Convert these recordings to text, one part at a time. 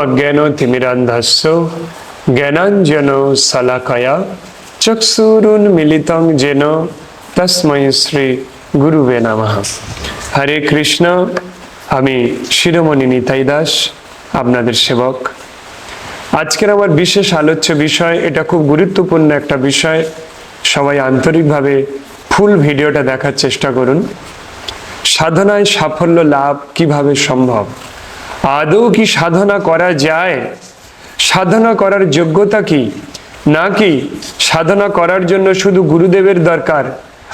অজ্ঞান তিমিরান্ধস্য জ্ঞানাঞ্জন শলাকয়া চক্ষুরুন মিলিতং যেন তস্মৈ শ্রী গুরুবে নমঃ হরে কৃষ্ণ আমি শিরোমণি নিতাই দাস, আপনাদের সেবক। আজকের আমার বিশেষ আলোচ্য বিষয়, এটা খুব গুরুত্বপূর্ণ একটা বিষয়। সবাই আন্তরিকভাবে ফুল ভিডিওটা দেখার চেষ্টা করুন। সাধনায় সাফল্য লাভ কীভাবে সম্ভব? আদৌ কি সাধনা করা যায়? সাধনা করার যোগ্যতা কি? নাকি সাধনা করার জন্য শুধু গুরুদেবের দরকার,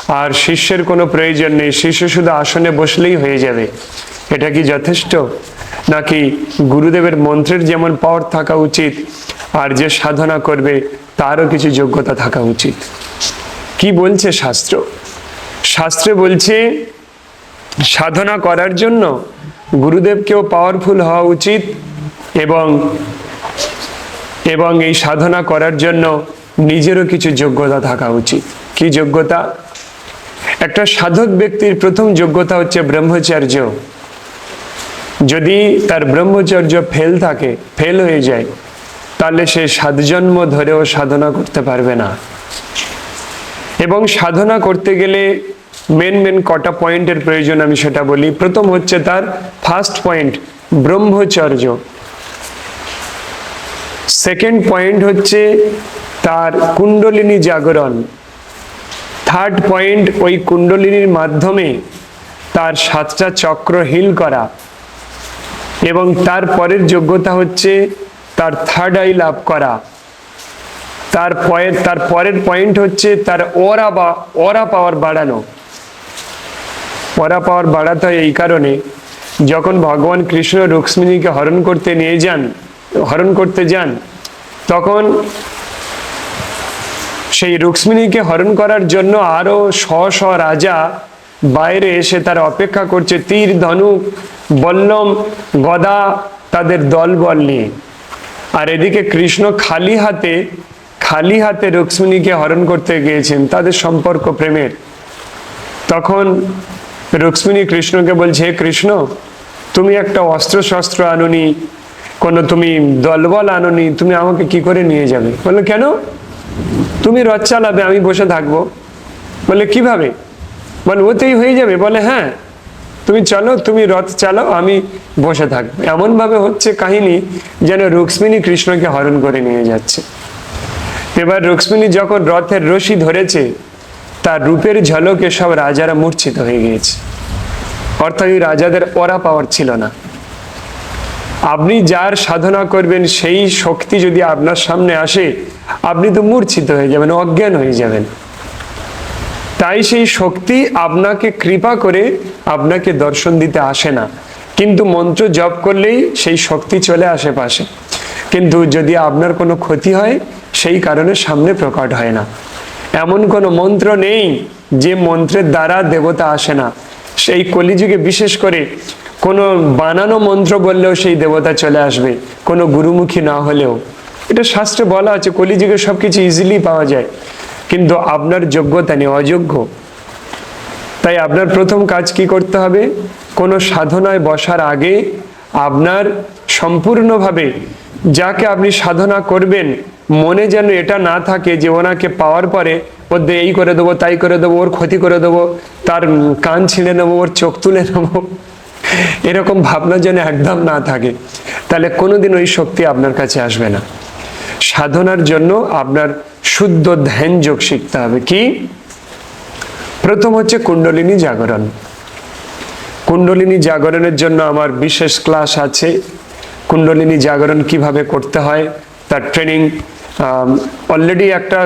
আর শিষ্যের কোনো প্রয়োজন নেই, শিষ্য শুধু আসনে বসলেই হয়ে যাবে। এটা কি যথেষ্ট? নাকি গুরুদেবের মন্ত্রের যেমন পাওয়ার থাকা উচিত, আর যে সাধনা করবে, তারও কিছু যোগ্যতা থাকা উচিত? কি বলছে শাস্ত্র? শাস্ত্রে বলছে, সাধনা করার জন্য গুরুদেবকেও পাওয়ারফুল হওয়া উচিত এবং এবং এই সাধনা করার জন্য নিজেরও কিছু যোগ্যতা থাকা উচিত। কি যোগ্যতা? একটা সাধক ব্যক্তির প্রথম যোগ্যতা হচ্ছে ব্রহ্মচর্য। যদি তার ব্রহ্মচর্য ফেল থাকে ফেল হয়ে যায়, তাহলে সে সাতজন্ম ধরেও সাধনা করতে পারবে না। এবং সাধনা করতে গেলে মেন মেন কটা পয়েন্টের প্রয়োজন আমি সেটা বলি। প্রথম হচ্ছে তার ফার্স্ট পয়েন্ট ব্রহ্মচর্য। সেকেন্ড পয়েন্ট হচ্ছে তার কুণ্ডলিনী জাগরণ। থার্ড পয়েন্ট ওই কুণ্ডলিনীর মাধ্যমে তার সাতটা চক্র হিল করা। এবং তার পরের যোগ্যতা হচ্ছে তার থার্ড আই লাভ করা। তার পয়ের, তার পরের পয়েন্ট হচ্ছে তার ওরা বা ওরা পাওয়ার বাড়ানো। ওরা পাওয়ার বাড়াতে হয় এই কারণে। যখন ভগবান কৃষ্ণ রুক্মিণীকে হরণ করতে নিয়ে যান, হরণ করতে যান, তখন সেই রুক্মিণীকে হরণ করার জন্য আরও শ শ রাজা বাইরে এসে তার অপেক্ষা করছে, তীর, ধনুক, বল্লম, গদা, তাদের দল বল নিয়ে। আর এদিকে কৃষ্ণ খালি হাতে খালি হাতে রুক্মিণীকে হরণ করতে গিয়েছেন, তাদের সম্পর্ক প্রেমের। তখন রুক্মিণী কৃষ্ণকে বলছে হে কৃষ্ণ তুমি একটা অস্ত্র শস্ত্র আনুনি কোনো তুমি দলবল আনুনি তুমি আমাকে কি করে নিয়ে যাবে বলল কেন তুমি রথ চালাবে আমি বসে থাকব বলে কীভাবে বলে ওতেই হয়ে যাবে বলে হ্যাঁ তুমি চলো তুমি রথ চালাও আমি বসে থাকব এমনভাবে হচ্ছে কাহিনী যেন রুক্মিণী কৃষ্ণকে হরণ করে নিয়ে যাচ্ছে এবার রুক্মিণী যখন রথের রশি ধরেছে তার রূপের ঝলকে সব রাজারা মূর্ছিত হয়ে গিয়েছে। অর্থাৎ এই রাজাদের ওরা পাওয়ার ছিল না। আপনি যার সাধনা করবেন, সেই শক্তি যদি আপনার সামনে আসে, আপনি তো মূর্ছিত হয়ে যাবেন, অজ্ঞান হয়ে যাবেন। তাই সেই শক্তি আপনাকে কৃপা করে আপনাকে দর্শন দিতে আসে না। কিন্তু মন্ত্র জপ করলেই সেই শক্তি চলে আসে পাশে কিন্তু যদি আপনার কোনো ক্ষতি হয়, সেই কারণে সামনে প্রকট হয় না। এমন কোনো মন্ত্র নেই যে মন্ত্রের দ্বারা দেবতা আসে না। সেই কলিযুগে বিশেষ করে কোনো বানানো মন্ত্র বললেও সেই দেবতা চলে আসবে, কোনো গুরুমুখী না হলেও। এটা শাস্ত্রে বলা আছে, কলিযুগে সবকিছু ইজিলি পাওয়া যায়, কিন্তু আপনার যোগ্যতা নেই, অযোগ্য। তাই আপনার প্রথম কাজ কি করতে হবে? কোনো সাধনায় বসার আগে আপনার সম্পূর্ণভাবে যাকে আপনি সাধনা করবেন মনে যেন এটা না থাকে যে ওনাকে পাওয়ার পরে ওর এই করে দেবো, তাই করে দেবো, ওর ক্ষতি করে দেবো, তার কান ছিঁড়ে নেব, ওর চোখ তুলে নেব। এরকম ভাবনা যেন একদম না থাকে। তাহলে কোনোদিন ওই শক্তি আপনার কাছে আসবে না। সাধনার জন্য আপনার শুদ্ধ ধ্যান যোগ শিখতে হবে। কি? প্রথম হচ্ছে কুণ্ডলিনী জাগরণ। কুণ্ডলিনী জাগরণের জন্য আমার বিশেষ ক্লাস আছে। কুণ্ডলিনী জাগরণ কীভাবে করতে হয়, তার ট্রেনিং অলরেডি একটা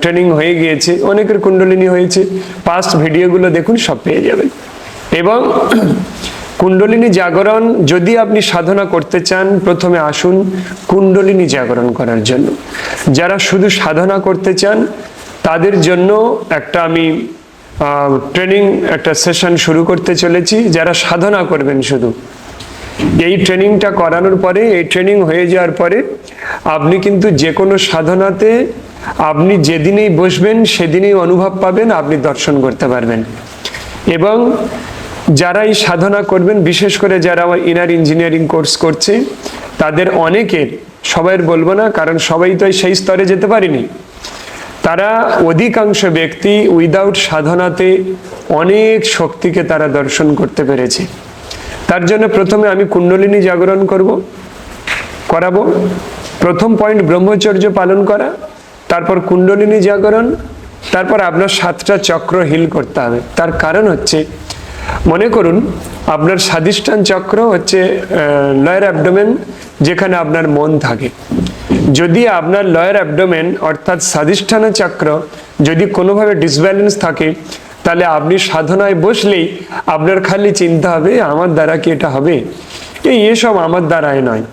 ট্রেনিং হয়ে গিয়েছে, অনেকের কুণ্ডলিনী হয়েছে। পাস্ট ভিডিওগুলো দেখুন, সব পেয়ে যাবেন। এবং কুণ্ডলিনী জাগরণ, যদি আপনি সাধনা করতে চান, প্রথমে আসুন কুণ্ডলিনী জাগরণ করার জন্য। যারা শুধু সাধনা করতে চান, তাদের জন্য একটা আমি ট্রেনিং একটা সেশন শুরু করতে চলেছি। যারা সাধনা করবেন শুধু এই ট্রেনিংটা করানোর পরে, এই ট্রেনিং হয়ে যাওয়ার পরে, আপনি কিন্তু যে কোনো সাধনাতে আপনি যেদিনেই বসবেন, সেদিনেই অনুভব পাবেন, আপনি দর্শন করতে পারবেন। এবং যারা এই সাধনা করবেন, বিশেষ করে যারা আমার ইনার ইঞ্জিনিয়ারিং কোর্স করছে, তাদের অনেকের সবাইয়ের বলব না, কারণ সবাই তো সেই স্তরে যেতে পারিনি। তারা অধিকাংশ ব্যক্তি উইদাউট সাধনাতে অনেক শক্তিকে তারা দর্শন করতে পেরেছে। তার জন্য প্রথমে আমি কুণ্ডলিনী জাগরণ করব, করাবো। প্রথম পয়েন্ট ব্রহ্মচর্য পালন করা, তারপর কুণ্ডলিনী জাগরণ, তারপর আপনার সাতটা চক্র হিল করতে হবে। তার কারণ হচ্ছে, মনে করুন, আপনার স্বাদিষ্ঠান চক্র হচ্ছে লয়ার অ্যাবডোমেন যেখানে আপনার মন থাকে। যদি আপনার লয়ার অ্যাবডোমেন অর্থাৎ স্বাদিষ্ঠান চক্র, যদি কোনোভাবে ডিসব্যালেন্স থাকে তাহলে আপনি সাধনায় বসলেই আপনার খালি চিন্তা হবে, আমার দ্বারা কি এটা হবে? এই এসব আমার দ্বারাই নয়।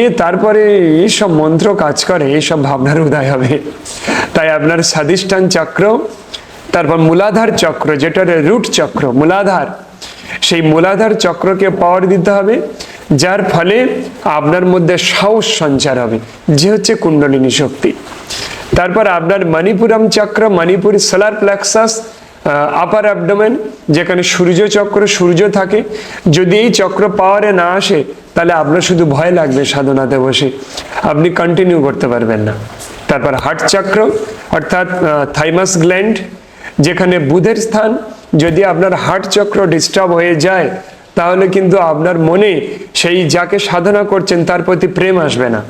এ তারপরে এইসব মন্ত্র কাজ করে, এইসব ভাবনার উদয় হবে। তাই আপনার স্বাদিষ্ঠান চক্র, তারপর মূলাধার চক্র যেটা রুট চক্র, মূলাধার। সেই মূলাধার চক্রকে পাওয়ার দিতে হবে, যার ফলে আপনার মধ্যে সাহস সঞ্চার হবে। যে হচ্ছে কুণ্ডলিনী শক্তি। তারপর আপনার মণিপুরম চক্র, মণিপুর সোলার প্লেক্সাস আপার অ্যাবডোমেন যেখানে সূর্য চক্র সূর্য থাকে, যদি এই চক্র পাওয়ারে না আসে, তাহলে আপনার শুধু ভয় লাগবে সাধনাতে বসে। আপনি কন্টিনিউ করতে পারবেন না। তারপর হার্ট চক্র অর্থাৎ থাইমাস গ্ল্যান্ড যেখানে বুধের স্থান, যদি আপনার হার্ট চক্র ডিস্টার্ব হয়ে যায়, তাহলে কিন্তু আপনার মনে সেই যাকে সাধনা করছেন, তার প্রতি প্রেম আসবে না।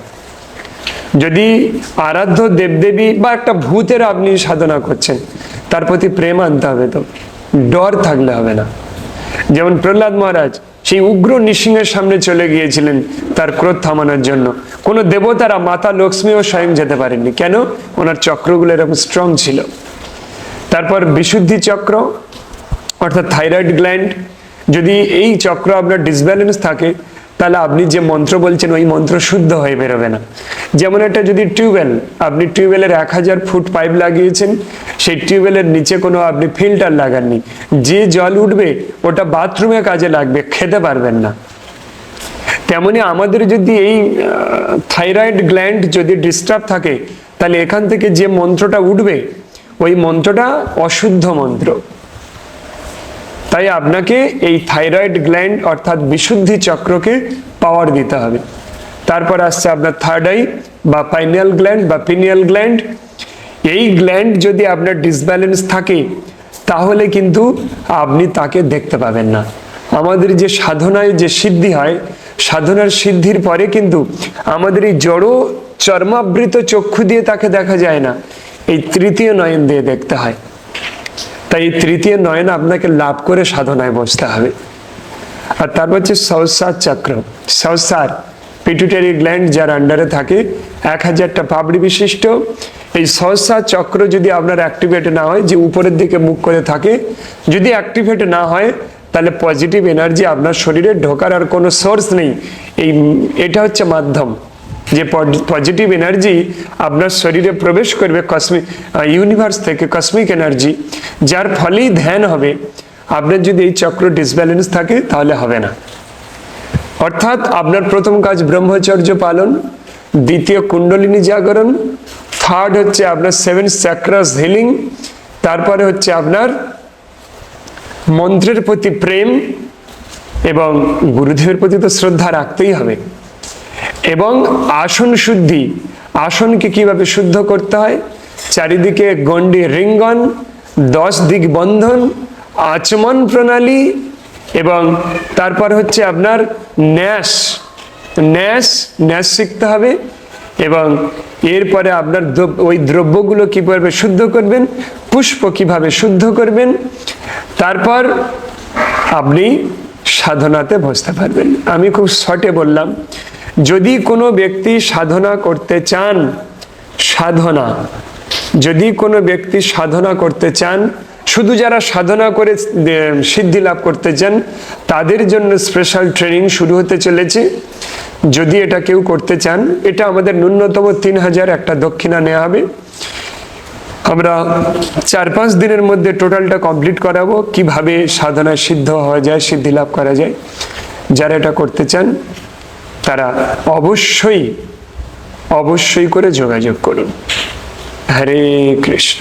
যদি আরাধ্য দেবদেবী বা একটা ভূতের আপনি সাধনা করছেন, তার প্রতি প্রেম আনতে হবে তো। ডর থাকলে হবে না। যেমন প্রহ্লাদ মহারাজ সেই উগ্র নৃসিংহের সামনে চলে গিয়েছিলেন তার ক্রোধ থামানোর জন্য। কোনো দেবতারা মাতা লক্ষ্মীও স্বয়ং যেতে পারেননি। কেন? ওনার চক্রগুলো এরকম স্ট্রং ছিল। তারপর বিশুদ্ধি চক্র, অর্থাৎ থাইরয়েড গ্ল্যান্ড যদি এই চক্র আপনার ডিসব্যালেন্স থাকে তাহলে আপনি যে মন্ত্র বলছেন, ওই মন্ত্র শুদ্ধ হয়ে বেরোবে না। যেমন একটা যদি টিউবওয়েল, আপনি টিউবওয়েলের এক হাজার ফুট পাইপ লাগিয়েছেন, সেই টিউবওয়েলের নিচে কোনো আপনি ফিল্টার লাগাননি। যে জল উঠবে, ওটা বাথরুমে কাজে লাগবে, খেতে পারবেন না। তেমনি আমাদের যদি এই থাইরয়েড গ্ল্যান্ড যদি ডিস্টার্ব থাকে, তাহলে এখান থেকে যে মন্ত্রটা উঠবে, ওই মন্ত্রটা অশুদ্ধ মন্ত্র। তাই আপনাকে এই থাইরয়েড গ্ল্যান্ড অর্থাৎ বিশুদ্ধি চক্রকে পাওয়ার দিতে হবে। তারপর আসছে আপনার থার্ড আই বা পাইনিয়াল গ্ল্যান্ড বা পিনিয়াল গ্ল্যান্ড এই গ্ল্যান্ড যদি আপনার ডিসব্যালেন্স থাকে, তাহলে কিন্তু আপনি তাকে দেখতে পাবেন না। আমাদের যে সাধনায় যে সিদ্ধি হয়, সাধনার সিদ্ধির পরে কিন্তু আমাদের এই জড়ো চর্মাবৃত চক্ষু দিয়ে তাকে দেখা যায় না। এই তৃতীয় নয়ন দিয়ে দেখতে হয়। তাই এই তৃতীয় নয়ন আপনাকে লাভ করে সাধনায় বসতে হবে। আর তারপর হচ্ছে সহসার চক্র। সহসার পিটুটারি গ্ল্যান্ড যার আন্ডারে থাকে, এক হাজারটা পাবড়ি বিশিষ্ট। এই সহসার চক্র যদি আপনার অ্যাক্টিভেট না হয়, যে উপরের দিকে মুখ করে থাকে, যদি অ্যাক্টিভেট না হয়, তাহলে পজিটিভ এনার্জি আপনার শরীরে ঢোকার আর কোনো সোর্স নেই। এই, এটা হচ্ছে মাধ্যম। যে পজিটিভ এনার্জি আপনার শরীরে প্রবেশ করবে কসমিক ইউনিভার্স থেকে কসমিক এনার্জি যার ফলেই ধ্যান হবে, আপনার যদি এই চক্র ডিসব্যালেন্স থাকে, তাহলে হবে না। অর্থাৎ আপনার প্রথম কাজ ব্রহ্মচর্য পালন, দ্বিতীয় কুণ্ডলিনী জাগরণ থার্ড হচ্ছে আপনার সেভেন চ্যাক্রাস হিলিং তারপরে হচ্ছে আপনার মন্ত্রের প্রতি প্রেম এবং গুরুদেবের প্রতি তো শ্রদ্ধা রাখতেই হবে। এবং আসন শুদ্ধি। আসনকে কীভাবে শুদ্ধ করতে হয়? চারিদিকে গণ্ডি রিঙ্গন, দশ দিক বন্ধন, আচমন প্রণালী এবং তারপর হচ্ছে আপনার ন্যাস। ন্যাস ন্যাস শিখতে হবে এবং এরপরে আপনার ওই দ্রব্যগুলো কীভাবে শুদ্ধ করবেন, পুষ্প কীভাবে শুদ্ধ করবেন, তারপর আপনি সাধনাতে বসতে পারবেন। আমি খুব শর্টে বললাম যদি কোনো ব্যক্তি সাধনা করতে চান, সাধনা। যদি কোনো ব্যক্তি সাধনা করতে চান, শুধু যারা সাধনা করে সিদ্ধি লাভ করতে চান, তাদের জন্য স্পেশাল ট্রেনিং শুরু হতে চলেছে। যদি এটা কেউ করতে চান, এটা আমাদের ন্যূনতম তিন হাজার, একটা দক্ষিণা নেওয়া হবে। আমরা চার পাঁচ দিনের মধ্যে টোটালটা কমপ্লিট করাবো, কীভাবে সাধনায় সিদ্ধ হওয়া যায়, সিদ্ধি লাভ করা যায়। যারা এটা করতে চান তারা অবশ্যই অবশ্যই করে যোগাযোগ করুন। হরে কৃষ্ণ।